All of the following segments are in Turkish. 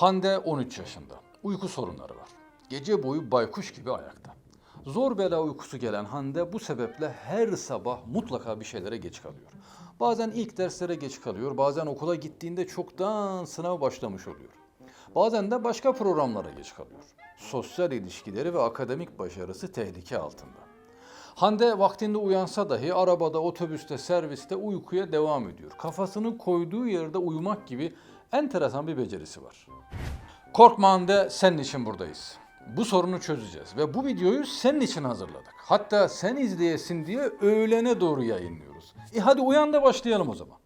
Hande 13 yaşında. Uyku sorunları var. Gece boyu baykuş gibi ayakta. Zor bela uykusu gelen Hande bu sebeple her sabah mutlaka bir şeylere geç kalıyor. Bazen ilk derslere geç kalıyor, bazen okula gittiğinde çoktan sınav başlamış oluyor. Bazen de başka programlara geç kalıyor. Sosyal ilişkileri ve akademik başarısı tehlike altında. Hande vaktinde uyansa dahi arabada, otobüste, serviste uykuya devam ediyor. Kafasını koyduğu yerde uyumak gibi enteresan bir becerisi var. Korkma Hande, senin için buradayız. Bu sorunu çözeceğiz ve bu videoyu senin için hazırladık. Hatta sen izleyesin diye öğlene doğru yayınlıyoruz. E hadi uyan da başlayalım o zaman.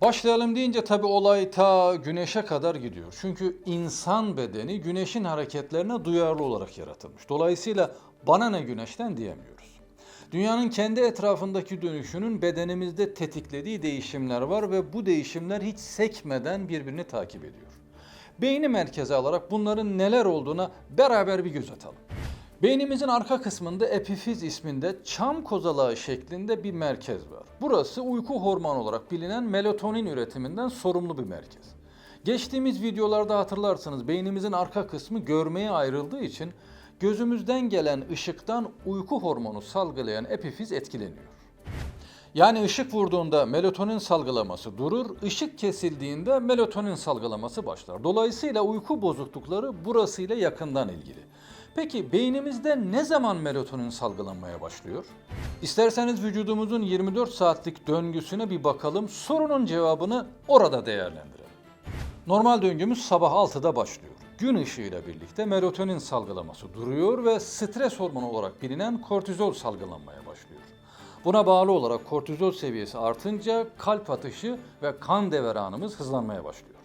Başlayalım deyince tabi olay ta güneşe kadar gidiyor. Çünkü insan bedeni güneşin hareketlerine duyarlı olarak yaratılmış. Dolayısıyla bana ne güneşten diyemiyoruz. Dünyanın kendi etrafındaki dönüşünün bedenimizde tetiklediği değişimler var ve bu değişimler hiç sekmeden birbirini takip ediyor. Beyni merkeze alarak bunların neler olduğuna beraber bir göz atalım. Beynimizin arka kısmında epifiz isminde çam kozalağı şeklinde bir merkez var. Burası uyku hormonu olarak bilinen melatonin üretiminden sorumlu bir merkez. Geçtiğimiz videolarda hatırlarsanız beynimizin arka kısmı görmeye ayrıldığı için gözümüzden gelen ışıktan uyku hormonu salgılayan epifiz etkileniyor. Yani ışık vurduğunda melatonin salgılaması durur, ışık kesildiğinde melatonin salgılaması başlar. Dolayısıyla uyku bozuklukları burasıyla yakından ilgili. Peki beynimizde ne zaman melatonin salgılanmaya başlıyor? İsterseniz vücudumuzun 24 saatlik döngüsüne bir bakalım, sorunun cevabını orada değerlendirelim. Normal döngümüz sabah 6'da başlıyor. Gün ışığıyla birlikte melatonin salgılaması duruyor ve stres hormonu olarak bilinen kortizol salgılanmaya başlıyor. Buna bağlı olarak kortizol seviyesi artınca kalp atışı ve kan devranımız hızlanmaya başlıyor.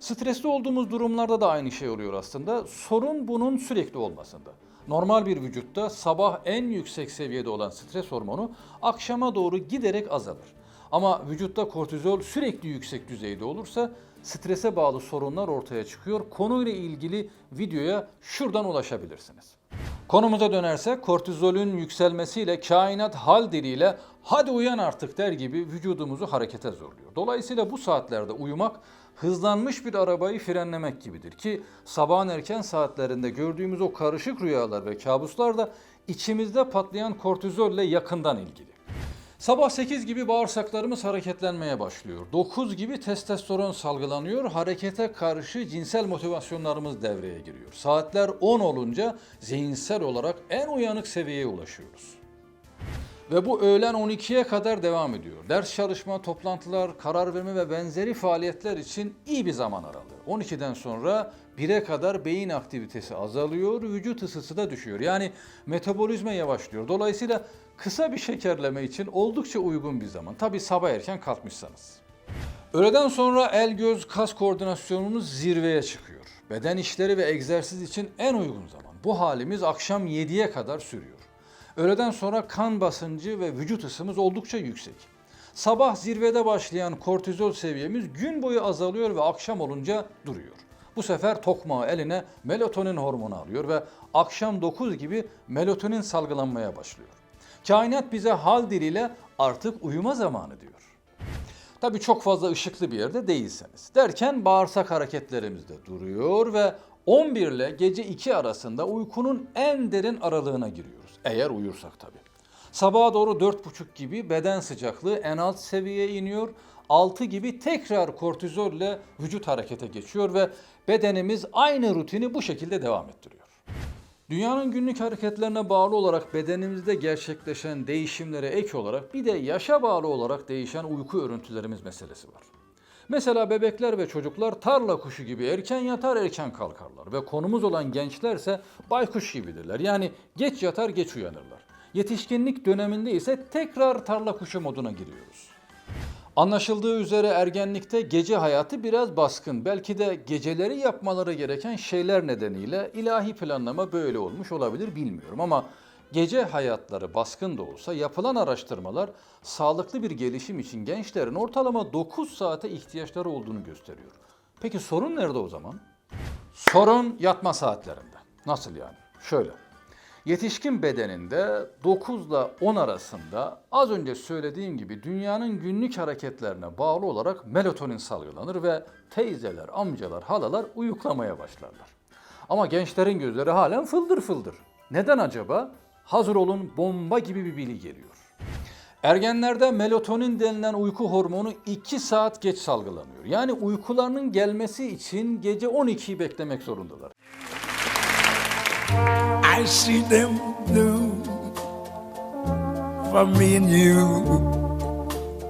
Stresli olduğumuz durumlarda da aynı şey oluyor aslında. Sorun bunun sürekli olmasında. Normal bir vücutta sabah en yüksek seviyede olan stres hormonu akşama doğru giderek azalır. Ama vücutta kortizol sürekli yüksek düzeyde olursa strese bağlı sorunlar ortaya çıkıyor. Konuyla ilgili videoya şuradan ulaşabilirsiniz. Konumuza dönersek kortizolün yükselmesiyle kainat hal diliyle hadi uyan artık der gibi vücudumuzu harekete zorluyor. Dolayısıyla bu saatlerde uyumak hızlanmış bir arabayı frenlemek gibidir ki sabahın erken saatlerinde gördüğümüz o karışık rüyalar ve kabuslar da içimizde patlayan kortizolle yakından ilgili. Sabah 8 gibi bağırsaklarımız hareketlenmeye başlıyor. 9 gibi testosteron salgılanıyor. Harekete karşı cinsel motivasyonlarımız devreye giriyor. Saatler 10 olunca zihinsel olarak en uyanık seviyeye ulaşıyoruz. Ve bu öğlen 12'ye kadar devam ediyor. Ders çalışma, toplantılar, karar verme ve benzeri faaliyetler için iyi bir zaman aralığı. 12'den sonra 1'e kadar beyin aktivitesi azalıyor, vücut ısısı da düşüyor. Yani metabolizma yavaşlıyor. Dolayısıyla kısa bir şekerleme için oldukça uygun bir zaman. Tabi sabah erken kalkmışsanız. Öğleden sonra el göz kas koordinasyonumuz zirveye çıkıyor. Beden işleri ve egzersiz için en uygun zaman. Bu halimiz akşam 7'ye kadar sürüyor. Öğleden sonra kan basıncı ve vücut ısımız oldukça yüksek. Sabah zirvede başlayan kortizol seviyemiz gün boyu azalıyor ve akşam olunca duruyor. Bu sefer tokmağı eline melatonin hormonu alıyor ve akşam 9 gibi melatonin salgılanmaya başlıyor. Kainat bize hal diliyle artık uyuma zamanı diyor. Tabii çok fazla ışıklı bir yerde değilseniz. Derken bağırsak hareketlerimiz de duruyor ve 11 ile gece 2 arasında uykunun en derin aralığına giriyoruz. Eğer uyursak tabii. Sabaha doğru 4.30 gibi beden sıcaklığı en alt seviyeye iniyor. 6 gibi tekrar kortizol ile vücut harekete geçiyor ve bedenimiz aynı rutini bu şekilde devam ettiriyor. Dünyanın günlük hareketlerine bağlı olarak bedenimizde gerçekleşen değişimlere ek olarak bir de yaşa bağlı olarak değişen uyku örüntülerimiz meselesi var. Mesela bebekler ve çocuklar tarla kuşu gibi erken yatar erken kalkarlar ve konumuz olan gençlerse baykuş gibidirler. Yani geç yatar geç uyanırlar. Yetişkinlik döneminde ise tekrar tarla kuşu moduna giriyoruz. Anlaşıldığı üzere ergenlikte gece hayatı biraz baskın. Belki de geceleri yapmaları gereken şeyler nedeniyle ilahi planlama böyle olmuş olabilir bilmiyorum ama gece hayatları baskın da olsa yapılan araştırmalar sağlıklı bir gelişim için gençlerin ortalama 9 saate ihtiyaçları olduğunu gösteriyor. Peki sorun nerede o zaman? Sorun yatma saatlerinde. Nasıl yani? Şöyle. Yetişkin bedeninde 9 ile 10 arasında az önce söylediğim gibi dünyanın günlük hareketlerine bağlı olarak melatonin salgılanır ve teyzeler, amcalar, halalar uyuklamaya başlarlar. Ama gençlerin gözleri halen fıldır fıldır. Neden acaba? Hazır olun bomba gibi bir bilgi geliyor. Ergenlerde melatonin denilen uyku hormonu 2 saat geç salgılanıyor. Yani uykularının gelmesi için gece 12'yi beklemek zorundalar. I see them blue for me and you.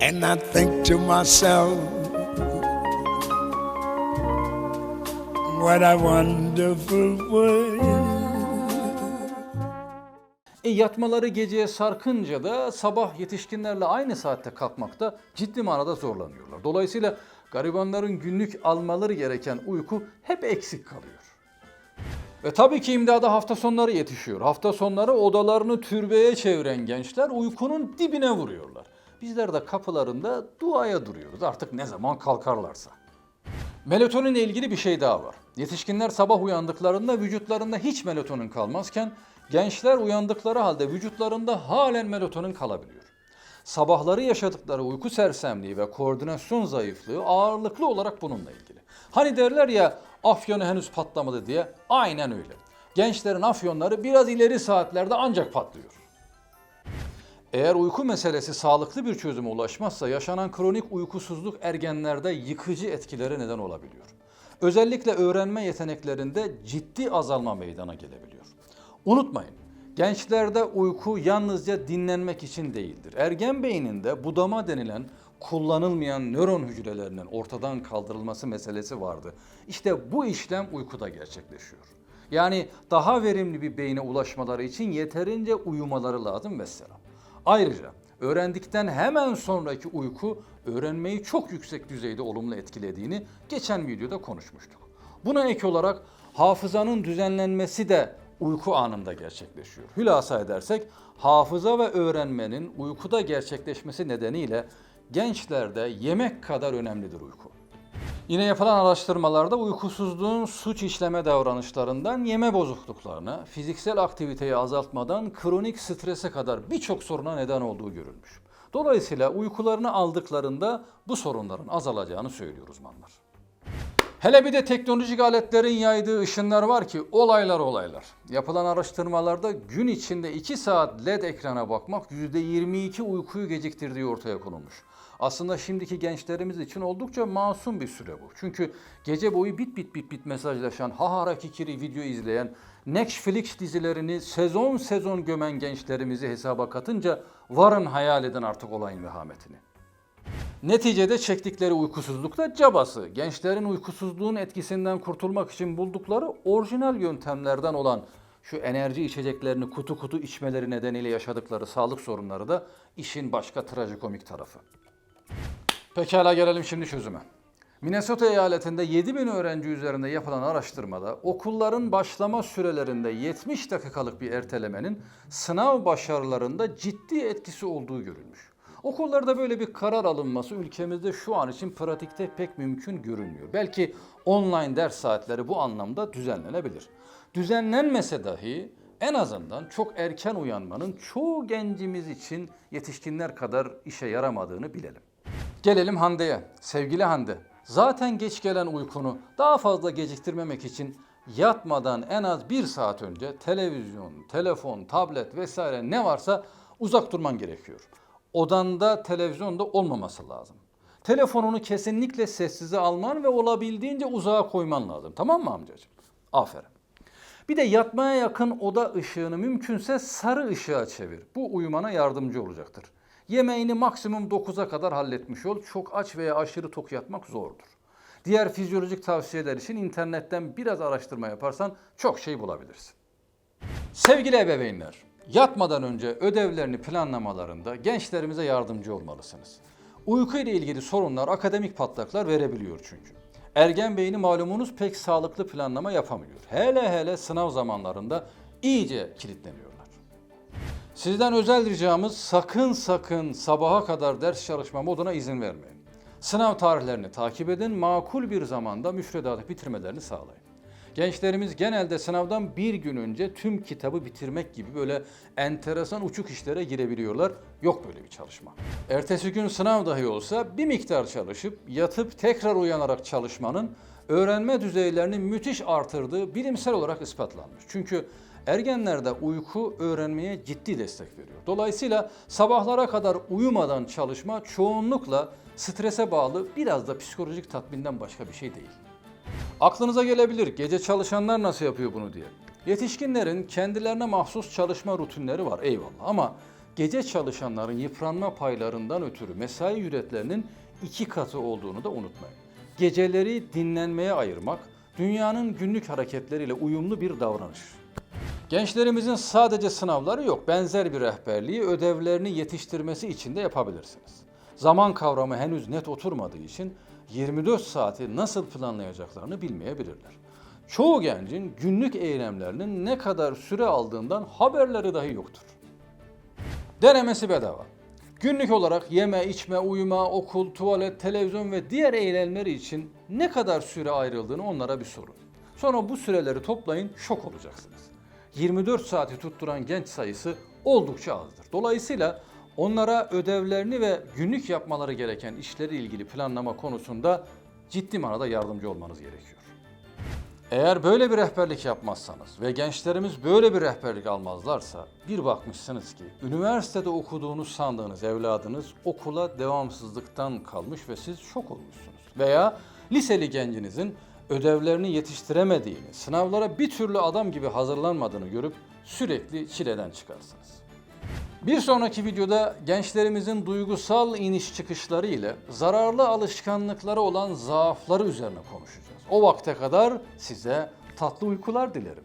And I think to myself, what a wonderful world. E yatmaları geceye sarkınca da sabah yetişkinlerle aynı saatte kalkmakta ciddi manada zorlanıyorlar. Dolayısıyla garibanların günlük almaları gereken uyku hep eksik kalıyor. Ve tabii ki imdada hafta sonları yetişiyor. Hafta sonları odalarını türbeye çeviren gençler uykunun dibine vuruyorlar. Bizler de kapılarında duaya duruyoruz artık ne zaman kalkarlarsa. Melatoninle ilgili bir şey daha var. Yetişkinler sabah uyandıklarında vücutlarında hiç melatonin kalmazken gençler uyandıkları halde vücutlarında halen melatonin kalabiliyor. Sabahları yaşadıkları uyku sersemliği ve koordinasyon zayıflığı ağırlıklı olarak bununla ilgili. Hani derler ya afyonu henüz patlamadı diye aynen öyle. Gençlerin afyonları biraz ileri saatlerde ancak patlıyor. Eğer uyku meselesi sağlıklı bir çözüme ulaşmazsa yaşanan kronik uykusuzluk ergenlerde yıkıcı etkilere neden olabiliyor. Özellikle öğrenme yeteneklerinde ciddi azalma meydana gelebiliyor. Unutmayın, gençlerde uyku yalnızca dinlenmek için değildir. Ergen beyninde budama denilen kullanılmayan nöron hücrelerinin ortadan kaldırılması meselesi vardı. İşte bu işlem uykuda gerçekleşiyor. Yani daha verimli bir beyne ulaşmaları için yeterince uyumaları lazım mesela. Ayrıca öğrendikten hemen sonraki uyku öğrenmeyi çok yüksek düzeyde olumlu etkilediğini geçen videoda konuşmuştuk. Buna ek olarak hafızanın düzenlenmesi de uyku anında gerçekleşiyor. Hülasa edersek hafıza ve öğrenmenin uykuda gerçekleşmesi nedeniyle gençlerde yemek kadar önemlidir uyku. Yine yapılan araştırmalarda uykusuzluğun suç işleme davranışlarından yeme bozukluklarına, fiziksel aktiviteyi azaltmadan kronik strese kadar birçok soruna neden olduğu görülmüş. Dolayısıyla uykularını aldıklarında bu sorunların azalacağını söylüyor uzmanlar. Hele bir de teknolojik aletlerin yaydığı ışınlar var ki olaylar olaylar. Yapılan araştırmalarda gün içinde 2 saat LED ekrana bakmak %22 uykuyu geciktirdiği ortaya konulmuş. Aslında şimdiki gençlerimiz için oldukça masum bir süre bu. Çünkü gece boyu bit bit bit bit mesajlaşan, hahara kikiri video izleyen, Netflix dizilerini sezon sezon gömen gençlerimizi hesaba katınca varın hayal eden artık olayın vehametini. Neticede çektikleri uykusuzluk da cabası. Gençlerin uykusuzluğun etkisinden kurtulmak için buldukları orijinal yöntemlerden olan şu enerji içeceklerini kutu kutu içmeleri nedeniyle yaşadıkları sağlık sorunları da işin başka trajikomik tarafı. Pekala gelelim şimdi çözüme. Minnesota eyaletinde 7000 öğrenci üzerinde yapılan araştırmada okulların başlama sürelerinde 70 dakikalık bir ertelemenin sınav başarılarında ciddi etkisi olduğu görülmüş. Okullarda böyle bir karar alınması ülkemizde şu an için pratikte pek mümkün görünmüyor. Belki online ders saatleri bu anlamda düzenlenebilir. Düzenlenmese dahi en azından çok erken uyanmanın çoğu gencimiz için yetişkinler kadar işe yaramadığını bilelim. Gelelim Hande'ye. Sevgili Hande, zaten geç gelen uykunu daha fazla geciktirmemek için yatmadan en az bir saat önce televizyon, telefon, tablet vesaire ne varsa uzak durman gerekiyor. Odanda televizyonda olmaması lazım. Telefonunu kesinlikle sessize alman ve olabildiğince uzağa koyman lazım. Tamam mı amcacığım? Aferin. Bir de yatmaya yakın oda ışığını mümkünse sarı ışığa çevir. Bu uyumana yardımcı olacaktır. Yemeğini maksimum 9'a kadar halletmiş ol. Çok aç veya aşırı tok yatmak zordur. Diğer fizyolojik tavsiyeler için internetten biraz araştırma yaparsan çok şey bulabilirsin. Sevgili ebeveynler, yatmadan önce ödevlerini planlamalarında gençlerimize yardımcı olmalısınız. Uyku ile ilgili sorunlar akademik patlaklar verebiliyor çünkü. Ergen beyni malumunuz pek sağlıklı planlama yapamıyor. Hele hele sınav zamanlarında iyice kilitleniyorlar. Sizden özel ricamız sakın sakın sabaha kadar ders çalışma moduna izin vermeyin. Sınav tarihlerini takip edin, makul bir zamanda müfredatı bitirmelerini sağlayın. Gençlerimiz genelde sınavdan bir gün önce tüm kitabı bitirmek gibi böyle enteresan uçuk işlere girebiliyorlar. Yok böyle bir çalışma. Ertesi gün sınav dahi olsa bir miktar çalışıp yatıp tekrar uyanarak çalışmanın öğrenme düzeylerini müthiş artırdığı bilimsel olarak ispatlanmış. Çünkü ergenlerde uyku öğrenmeye ciddi destek veriyor. Dolayısıyla sabahlara kadar uyumadan çalışma çoğunlukla strese bağlı biraz da psikolojik tatminden başka bir şey değil. Aklınıza gelebilir gece çalışanlar nasıl yapıyor bunu diye. Yetişkinlerin kendilerine mahsus çalışma rutinleri var eyvallah ama gece çalışanların yıpranma paylarından ötürü mesai ücretlerinin iki katı olduğunu da unutmayın. Geceleri dinlenmeye ayırmak dünyanın günlük hareketleriyle uyumlu bir davranış. Gençlerimizin sadece sınavları yok, benzer bir rehberliği ödevlerini yetiştirmesi için de yapabilirsiniz. Zaman kavramı henüz net oturmadığı için 24 saati nasıl planlayacaklarını bilmeyebilirler. Çoğu gencin günlük eylemlerinin ne kadar süre aldığından haberleri dahi yoktur. Denemesi bedava. Günlük olarak yeme, içme, uyuma, okul, tuvalet, televizyon ve diğer eylemleri için ne kadar süre ayrıldığını onlara bir sorun. Sonra bu süreleri toplayın, şok olacaksınız. 24 saati tutturan genç sayısı oldukça azdır. Dolayısıyla onlara ödevlerini ve günlük yapmaları gereken işleri ilgili planlama konusunda ciddi manada yardımcı olmanız gerekiyor. Eğer böyle bir rehberlik yapmazsanız ve gençlerimiz böyle bir rehberlik almazlarsa bir bakmışsınız ki üniversitede okuduğunu sandığınız evladınız okula devamsızlıktan kalmış ve siz şok olmuşsunuz. Veya liseli gencinizin ödevlerini yetiştiremediğini, sınavlara bir türlü adam gibi hazırlanmadığını görüp sürekli çileden çıkarsınız. Bir sonraki videoda gençlerimizin duygusal iniş çıkışları ile zararlı alışkanlıkları olan zaafları üzerine konuşacağız. O vakte kadar size tatlı uykular dilerim.